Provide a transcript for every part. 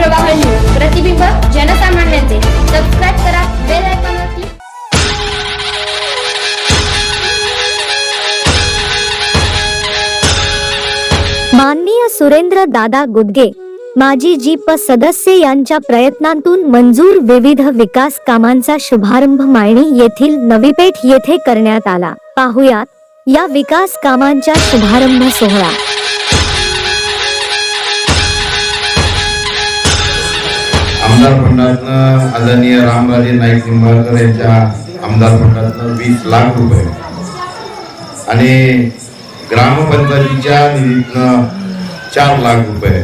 प्रवाह न्यूज प्रतिबिंब जनसामान्यांचे. सबस्क्राईब करा बेल आयकॉनवरती माननीय सुरेंद्र दादा गुदगे माजी जीप सदस्य यांच्या प्रयत्नांतून मंजूर विविध विकास कामांचा शुभारंभ मायणी येथील नवीपेठ येथे करण्यात आला. पाहुयात या विकास कामांच्या शुभारंभ सोहळा. आमदार फंडातनं आदरणीय रामराजे नाईक निंबाळकर यांच्या आमदार फंडातनं वीस लाख रुपये. आणि ग्रामपंचायतीच्या निधीतनं चार लाख रुपये.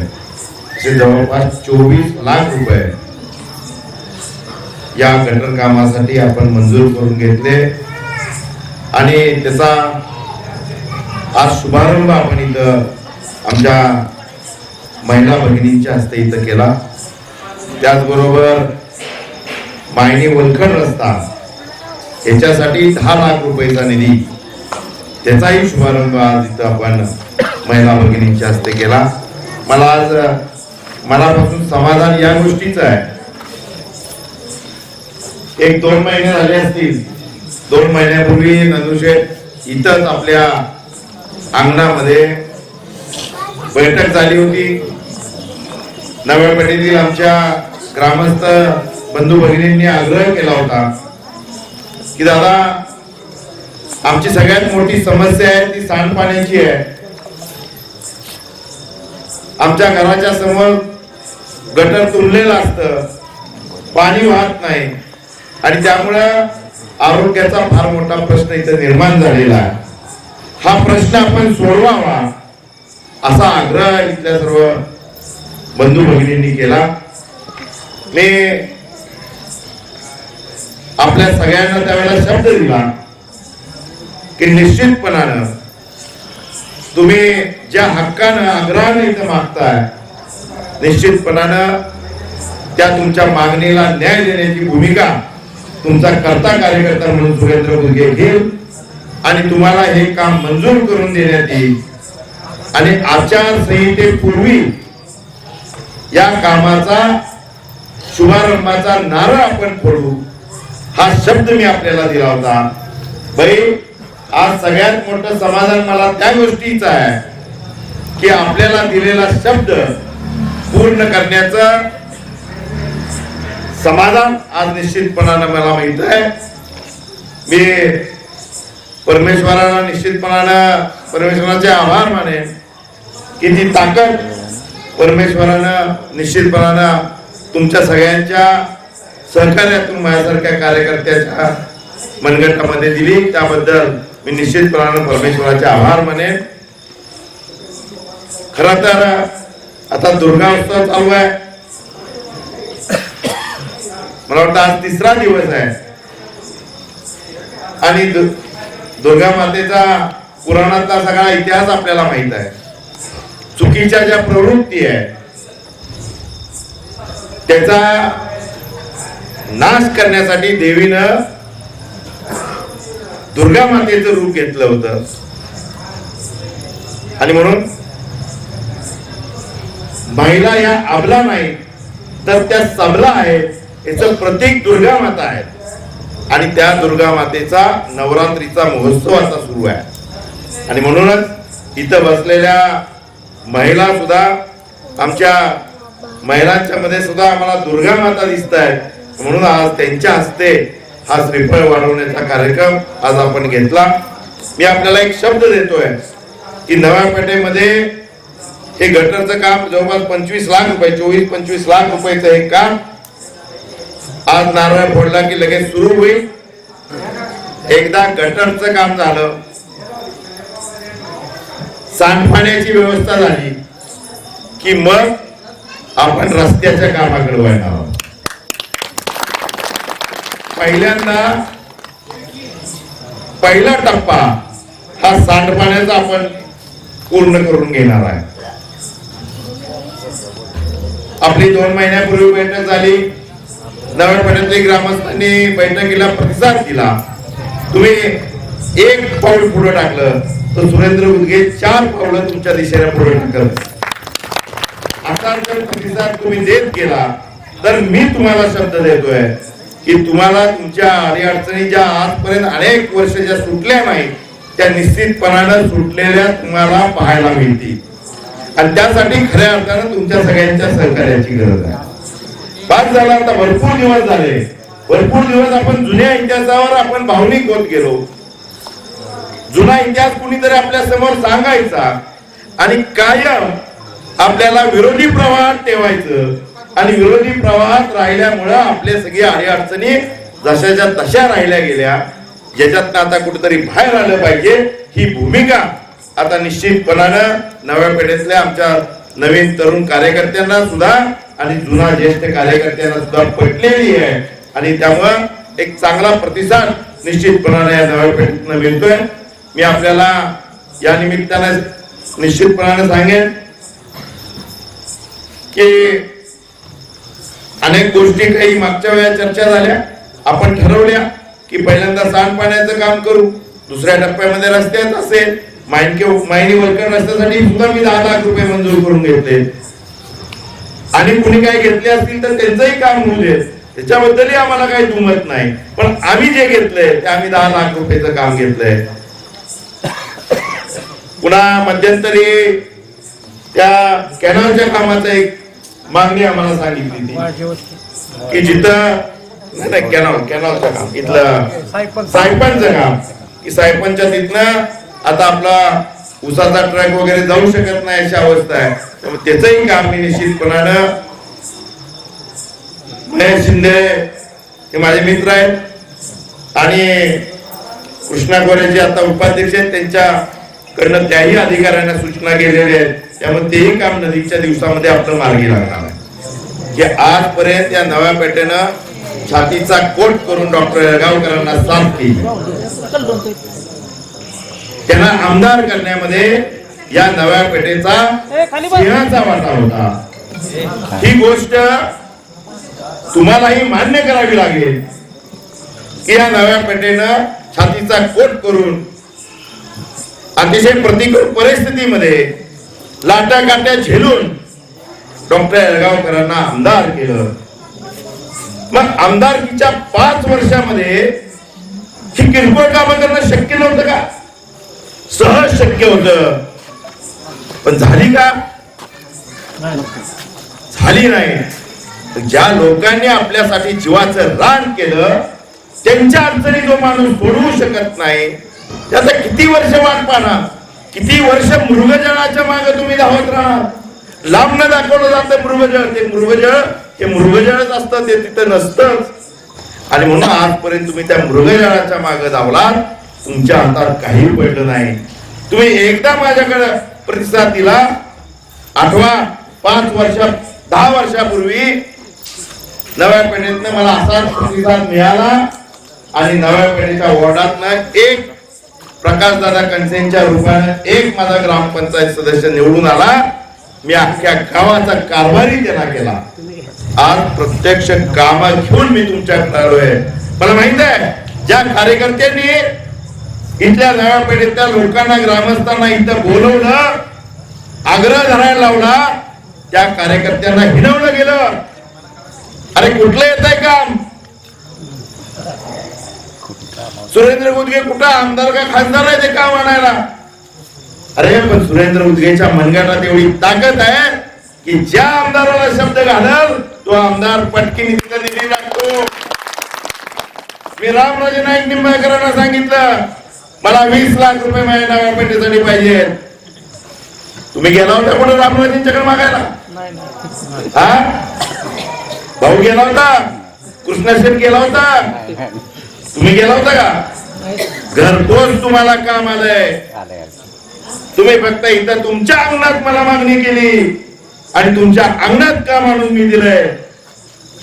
असे जवळपास चोवीस लाख रुपये या गटर कामासाठी आपण मंजूर करून घेतले. आणि त्याचा आज शुभारंभ आपण इथं आमच्या महिला भगिनींच्या हस्ते इथं केला. त्याचबरोबर मायणी वलखड रस्ता याच्यासाठी दहा लाख रुपयाचा निधी. त्याचाही शुभारंभ आज इथं आपण महिला भगिनींच्या हस्ते केला. मला आज मनापासून समाधान या गोष्टीचं आहे. एक दोन महिने झाले असतील. दोन महिन्यापूर्वी नंदुशेठ इथंच आपल्या अंगणामध्ये बैठक झाली होती. नव्या पेठेतील आमच्या ग्रामस्थ बंधू भगिनींनी आग्रह केला होता की दादा आमची सगळ्यात मोठी समस्या आहे ती सांडपाण्याची आहे. आमच्या घराच्या समोर गटर तुंबलेलं असतं पाणी वाहत नाही आणि त्यामुळं आरोग्याचा फार मोठा प्रश्न इथं निर्माण झालेला आहे. हा प्रश्न आपण सोडवावा असा आग्रह इथल्या सर्व बंधू भगिनींनी केला. मी आपल्या सगळ्यांना त्यावेळेला शब्द दिला की निश्चितपणानं तुम्ही ज्या हक्कानं आग्रहाने इथं मागताय निश्चितपणानं त्या तुमच्या मागणीला न्याय देण्याची भूमिका तुमचा कर्ता कार्यकर्ता म्हणून सुरेंद्र गुदगे घेईल आणि तुम्हाला हे काम मंजूर करून देण्यात येईल. आणि आचारसंहितेपूर्वी या कामाचा शुभारंभाचा नारळ आपण फोडू. हा शब्द मी आपल्याला दिला होता. बाई आज सगळ्यात मोठं समाधान मला त्या गोष्टीचं आहे की आपल्याला दिलेला शब्द पूर्ण करण्याचं समाधान आज निश्चितपणानं मला माहीत आहे. मी परमेश्वराला निश्चितपणानं परमेश्वराचे आभार मानेन. की ती ताकद परमेश्वरानं निश्चितपणानं तुमच्या सगळ्यांच्या सहकार्यातून माझ्यासारख्या कार्यकर्त्याच्या मनगटामध्ये दिली. त्याबद्दल मी निश्चितपणानं परमेश्वराचे आभार मानेन. खर तर आता दुर्गा उत्सव चालू आहे. मला वाटतं आज तिसरा दिवस आहे. आणि दुर्गा मातेचा पुराणातला सगळा इतिहास आपल्याला माहीत आहे. चुकीच्या ज्या प्रवृत्ती आहे त्याचा नाश करण्यासाठी देवीनं दुर्गा मातेचं रूप घेतलं होतं. आणि म्हणून महिला या आबला नाही तर त्या सबला आहेत याचं प्रतीक दुर्गा माता आहे आणि त्या दुर्गा मातेचा नवरात्रीचा महोत्सव आता सुरू आहे. आणि म्हणूनच इथं बसलेल्या महिला सुद्धा आमच्या महिलांच्या मध्ये सुद्धा आम्हाला दुर्गा माता दिसत आहेत म्हणून आज त्यांच्या हस्ते हा श्रीफळ वाढवण्याचा कार्यक्रम आज आपण घेतला. मी आपल्याला एक शब्द देतोय की नव्या पेठेमध्ये हे गटरचं काम जवळपास पंचवीस लाख रुपये चोवीस पंचवीस लाख रुपयाचं हे काम आज नारळ फोडला की लगेच सुरू होईल. एकदा गटरचं काम झालं सांडपाण्याची व्यवस्था झाली की मग आपण रस्त्याच्या कामाकडे व्हायला आहोत. पहिल्यांदा पहिला टप्पा हा सांडपाण्याचा आपण पूर्ण करून घेणार आहे. आपली दोन महिन्यापूर्वी बैठक झाली. नव्या पाण्यातल्या ग्रामस्थांनी बैठकीला प्रतिसाद दिला. तुम्ही एक पाऊल पुढे टाकलं तर सुरेंद्र उदगे चार पावलं तुमच्या दिशेने पुढे टाकत असा जर प्रतिसाद तुम्ही देत गेला तर मी तुम्हाला शब्द देतोय की तुम्हाला तुमच्या अडीअडचणी ज्या आजपर्यंत अनेक वर्ष ज्या सुटल्या नाहीत त्या निश्चितपणानं सुटलेल्या तुम्हाला पाहायला मिळतील. आणि त्यासाठी खऱ्या अर्थानं तुमच्या सगळ्यांच्या सहकार्याची गरज आहे. बाद झाला आता भरपूर दिवस झाले. भरपूर दिवस आपण जुन्या इतिहासावर आपण भावनिक होत गेलो. जुना इतिहास कुणीतरी आपल्यासमोर सांगायचा आणि कायम आपल्याला विरोधी प्रवाहात ठेवायचं. आणि विरोधी प्रवाहात राहिल्यामुळं आपले सगळे अडीअडचणी जशाच्या तशा राहिल्या गेल्या. ज्याच्यात आता कुठेतरी बाहेर आलं पाहिजे ही भूमिका आता निश्चितपणानं नव्या पिढीतल्या आमच्या नवीन तरुण कार्यकर्त्यांना सुद्धा आणि जुना ज्येष्ठ कार्यकर्त्यांना सुद्धा पटलेली आहे. आणि त्यामुळं एक चांगला प्रतिसाद निश्चितपणाने या नव्या पिढीतनं मिळतोय. मी आपल्याला या निमित्तानं निश्चितपणाने सांगेन की अनेक गोष्टी काही मागच्या वेळा चर्चा झाल्या. आपण ठरवल्या की पहिल्यांदा सांडपाण्याचं काम करू. दुसऱ्या टप्प्यामध्ये रस्त्यात असेल. माइनके मायनी वलकड रस्त्यासाठी सुद्धा मी दहा लाख रुपये मंजूर करून घेतले. आणि कुणी काही घेतले असतील तर त्यांचंही काम होऊ दे. त्याच्याबद्दलही आम्हाला काही दुमत नाही. पण आम्ही जे घेतलंय ते आम्ही दहा लाख रुपयाचं काम घेतलंय. पुन्हा मध्यंतरी त्या कॅनलच्या कामाचं एक मागणी आम्हाला सांगितली की जिथं नाही नाही कॅनॉल कॅनॉलचं काम. इथलं सायपनचं. काम. की सायपनच्या तिथनं आता आपला उसाचा ट्रक वगैरे जाऊ शकत नाही अशी अवस्था आहे. त्यामुळे त्याचंही काम मी निश्चितपणानं महेश शिंदे हे माझे मित्र आहेत. आणि कृष्णा जे आता उपाध्यक्ष आहेत. त्यांच्याकडनं त्याही अधिकाऱ्यांना सूचना गेलेल्या आहेत. त्यामुळे तेही काम नदीच्या दिवसामध्ये आपलं मार्गी लागणार आहे. की आजपर्यंत या नव्या पेठेनं छातीचा कोट करून डॉक्टर येळगावकरांना साथ केली. त्यांना आमदार करण्यामध्ये या नव्या पेठेचा सिंहाचा वाटा होता. ही गोष्ट तुम्हालाही मान्य करावी लागेल. की या नव्या पेठेनं छातीचा कोट करून अतिशय प्रतिकूल परिस्थितीमध्ये लाटा काट्या झेलून डॉक्टर येळगावकरांना आमदार केलं. मग आमदारकीच्या पाच वर्षामध्ये ही किरकोळ कामं करणं शक्य नव्हतं का? सहज शक्य होत. पण झाली का? झाली नाही. ज्या लोकांनी आपल्यासाठी जीवाचं रान केलं त्यांच्या अडचणी जो माणूस सोडवू शकत नाही. त्याचा किती वर्ष वाट पाहणार? किती वर्ष मृगजळाच्या मागे तुम्ही धावत राहणार? लांब न दाखवलं जातं मृगजळ. ते मृगजळ हे मृगजळच असतं ते तिथं नसतंच आणि म्हणून आजपर्यंत तुम्ही त्या मृगजळाच्या मागे धावलात. तुमच्या हातात काही पडलं नाही. तुम्ही एकदा माझ्याकडे प्रतिसाद दिला. आठवा पाच वर्ष दहा वर्षापूर्वी नव्या पेढीतनं मला असाच प्रतिसाद मिळाला. आणि नव्या पेढीच्या वॉर्डातनं एक प्रकाशदादा कणसेंच्या रूपाने एक माझा ग्रामपंचायत सदस्य निवडून आला. मी अख्ख्या गावाचा कारभारी त्यांना केला. आज प्रत्यक्ष काम घेऊन मी तुमच्याकडे आलोय. मला माहीत आहे ज्या कार्यकर्त्यांनी इथल्या नव्या पेढीतल्या लोकांना ग्रामस्थांना इथं बोलवलं आग्रह धरायला लावला त्या कार्यकर्त्यांना हिनवलं गेलं. अरे कुठलं येत आहे काम? सुरेंद्र उदगे कुठं? आमदार का खासदार आहे ते काम आणायला अरे पण सुरेंद्र उदगेच्या मनगटात एवढी ताकद आहे की ज्या आमदाराला शब्द घालल तो आमदार पटकी तिथं निधी लागतो मी रामराजे नाईक निंबाळकरांना सांगितलं मला वीस लाख रुपये माझ्या नव्या पेठेसाठी पाहिजे. तुम्ही गेला होता कुठे रामराजेंच्याकडे मागायला? हा? भाऊ गेला होता? कृष्णसेन गेला होता? तुम्ही गेला होता का? घरपोच तुम्हाला काम आलंय. तुम्ही फक्त इथं तुमच्या अंगणात मला मागणी केली. आणि तुमच्या अंगणात काम आणून मी दिलंय.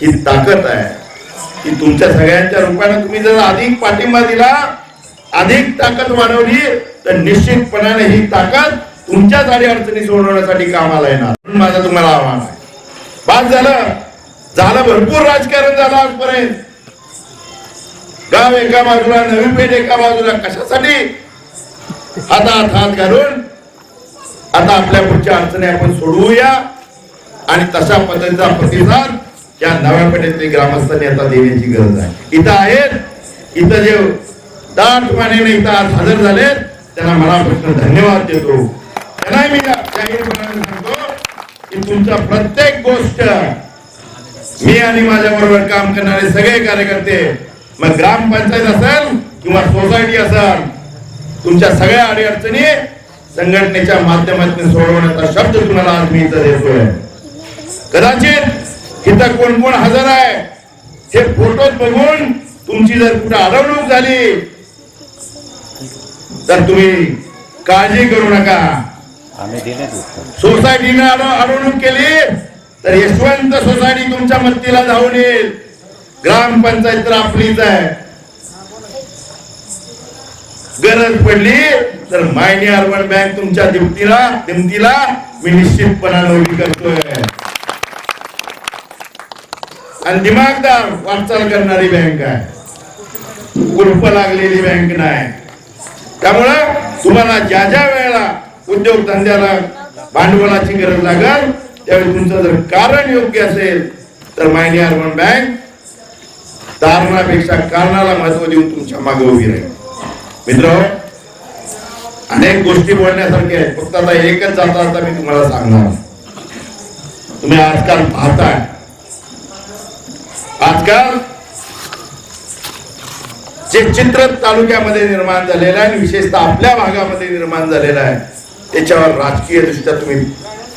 ही ताकद आहे की तुमच्या सगळ्यांच्या रूपाने तुम्ही जर अधिक पाठिंबा दिला अधिक ताकद वाढवली तर निश्चितपणाने ही ताकद तुमच्याच अडी अडचणी सोडवण्यासाठी कामाला येणार. म्हणून माझं तुम्हाला आव्हान आहे. बाद झालं. झालं भरपूर राजकारण झालं आजपर्यंत. गाव एका बाजूला नवी पेठ एका बाजूला कशासाठी? हातात हात घालून. आता आपल्या पुढच्या अडचणी आपण सोडवूया. आणि तशा पद्धतीचा प्रतिसाद या नव्या पेठेतील ग्रामस्थांनी आता देण्याची गरज आहे. इथं आहेत. इथं जे दाट पाण्याने इथं आज हजर झालेत त्यांना मनापासून धन्यवाद देतो. त्यांना मी जाहीरपणाने सांगतो की तुमच्या प्रत्येक गोष्ट मी आणि माझ्याबरोबर काम करणारे सगळे कार्यकर्ते मग ग्रामपंचायत असेल किंवा सोसायटी असेल तुमच्या सगळ्या अडीअडचणी संघटनेच्या माध्यमातून सोडवण्याचा शब्द तुम्हाला आज मी इथं देतोय. कदाचित इथं कोण कोण हजर आहे हे फोटो बघून तुमची जर कुठे अडवणूक झाली तर तुम्ही काळजी करू नका. सोसायटीने अड- अडवणूक केली तर यशवंत सोसायटी तुमच्या मदतीला धावून येईल. ग्रामपंचायत तर आपलीच आहे. गरज पडली तर मायनी अर्बन बँक तुमच्या दिमतीला दिमतीला मी निश्चितपणाने उभी करतोय. आणि दिमागदार वाटचाल करणारी बँक आहे. कुलप लागलेली बँक नाही. त्यामुळं तुम्हाला ज्या ज्या वेळेला उद्योगधंद्याला भांडवलाची गरज लागेल त्यावेळी तुमचं जर कारण योग्य असेल तर मायनी अर्बन बँक तारणापेक्षा कारणाला महत्त्व देऊन तुमच्या मागे उभी राहील. मित्र अनेक गोष्टी बोलण्यासारख्या आहेत. फक्त आता एकच जाता आता मी तुम्हाला सांगणार. तुम्ही आजकाल पाहताय. आजकाल जे चित्र तालुक्यामध्ये निर्माण झालेलं आहे आणि विशेषतः आपल्या भागामध्ये निर्माण झालेलं आहे. त्याच्यावर राजकीय दृष्ट्या तुम्ही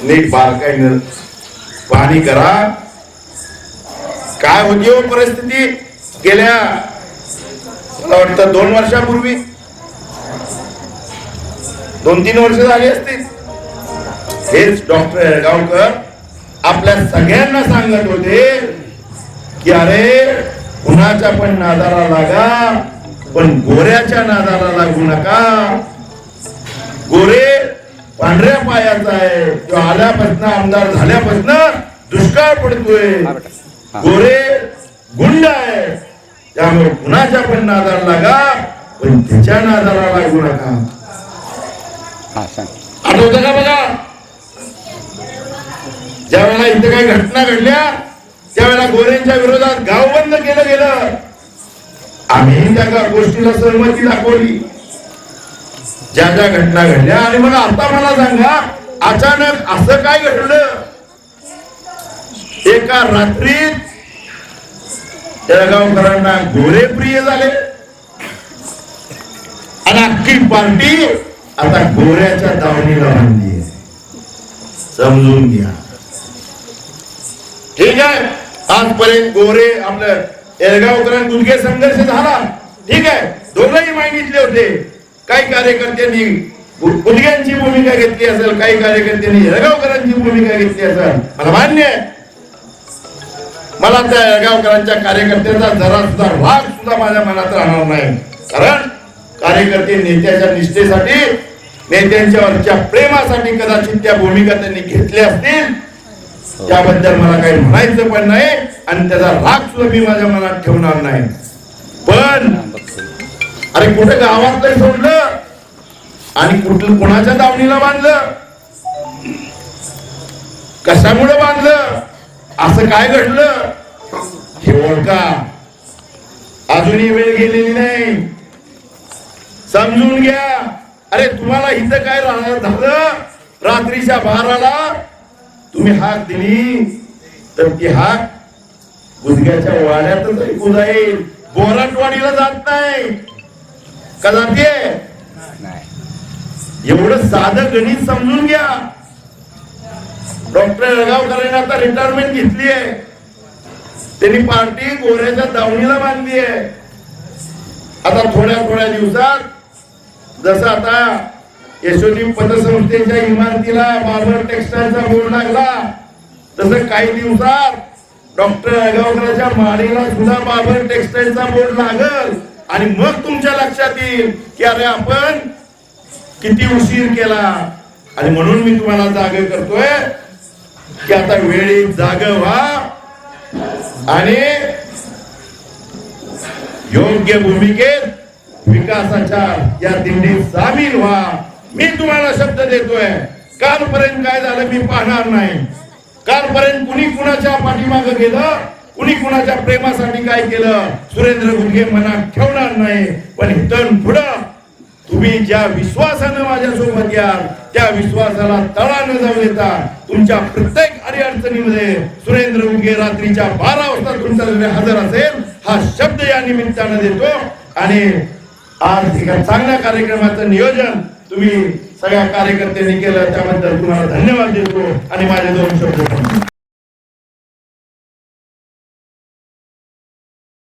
नीट बारकाईनं पाहणी करा. काय होती हो परिस्थिती? गेल्या मला वाटतं दोन वर्षापूर्वी? दोन तीन वर्ष झाली असतील. हेच डॉक्टर येळगावकर आपल्या सगळ्यांना सांगत होते की अरे कुणाच्या पण नादाला लागा पण गोऱ्याच्या नादाला लागू नका. गोरे पांढऱ्या पायाचा आहे तो आल्यापासून आमदार झाल्यापासून दुष्काळ पडतोय. गोरे गुंड आहे. त्यामुळे कुणाच्या पण नादाला लागा पण त्याच्या नादाला लागू नका. आठवतं का बघा? ज्या वेळेला इथे काही घटना घडल्या त्यावेळेला गोऱ्यांच्या विरोधात गाव बंद केलं गेलं. आम्ही त्या गोष्टीला सहमती दाखवली. ज्या ज्या घटना घडल्या आणि मग आता मला सांगा अचानक असं काय घडलं? एका रात्रीत जळगावकरांना गोरे प्रिय झाले. आणि अख्खी पार्टी आता गोऱ्याच्या दावणीला बांधली आहे समजून घ्या. ठीक आहे? आजपर्यंत गोरे आपलं एळगावकरां गुडघे संघर्ष झाला. ठीक आहे? दोघंही मागितले होते. काही कार्यकर्त्यांनी गु- गुडघ्यांची भूमिका घेतली असेल काही कार्यकर्त्यांनी येळगावकरांची भूमिका घेतली असेल. मला मान्य आहे. मला त्या येळगावकरांच्या कार्यकर्त्यांचा जरा सुद्धा राग सुद्धा माझ्या मनात राहणार नाही. कारण कार्यकर्ते नेत्याच्या निष्ठेसाठी नेत्यांच्यावरच्या प्रेमासाठी कदाचित त्या भूमिका त्यांनी घेतल्या असतील. त्याबद्दल मला काही म्हणायचं पण नाही आणि त्याचा राग सुद्धा मी माझ्या मनात ठेवणार नाही. पण अरे कुठे गावात तरी सोडलं आणि कुठलं कुणाच्या दावणीला बांधलं? कशामुळे बांधलं? असं काय घडलं? हे ओळखा. अजूनही वेळ गेलेली नाही. समजून घ्या. अरे तुम्हाला इथं काय रा- झालं? रात्रीच्या बाराला तुम्ही हाक दिली. तर ती हाक गुदग्याच्या वाड्यातच ऐकू जाईल. बोराटवाडीला जात नाही. का जाते एवढं साधं गणित समजून घ्या. डॉक्टर येळगावकरांनी आता रिटायरमेंट घेतली आहे त्यांनी पार्टी गोऱ्याच्या दावणीला बांधली आहे आता थोड्या थोड्या दिवसात जसं आता यशोदी पतसंस्थेच्या इमारतीला बार्बर टेक्सटाईलचा बोर्ड लागला तसं काही दिवसात डॉक्टर येळगावकरांच्या माडीला सुद्धा बार्बर टेक्सटाईलचा बोर्ड लागल. आणि मग तुमच्या लक्षात येईल की अरे आपण किती उशीर केला. आणि म्हणून मी तुम्हाला जाग करतोय. की आता वेळी जाग व्हा. आणि योग्य भूमिकेत विकासाच्या या दिंडीत सामील व्हा. मी तुम्हाला शब्द देतोय. कालपर्यंत काय झालं मी पाहणार नाही. कालपर्यंत कुणी कुणाच्या पाठीमागं गेलं? कुणी कुणाच्या प्रेमासाठी काय केलं? सुरेंद्र गुडगे मनात ठेवणार नाही. पण इथून पुढं तुम्ही ज्या विश्वासानं माझ्यासोबत याल त्या विश्वासाला तळा न जाऊ देता. तुमच्या प्रत्येक अडीअडचणीमध्ये सुरेंद्र उगे रात्रीच्या बारा वाजता तुमच्याकडे हजर असेल हा शब्द या निमित्तानं देतो. आणि आज एका चांगल्या कार्यक्रमाचं नियोजन तुम्ही सगळ्या कार्यकर्त्यांनी केलं त्याबद्दल तुम्हाला धन्यवाद देतो. आणि माझे दोन शब्द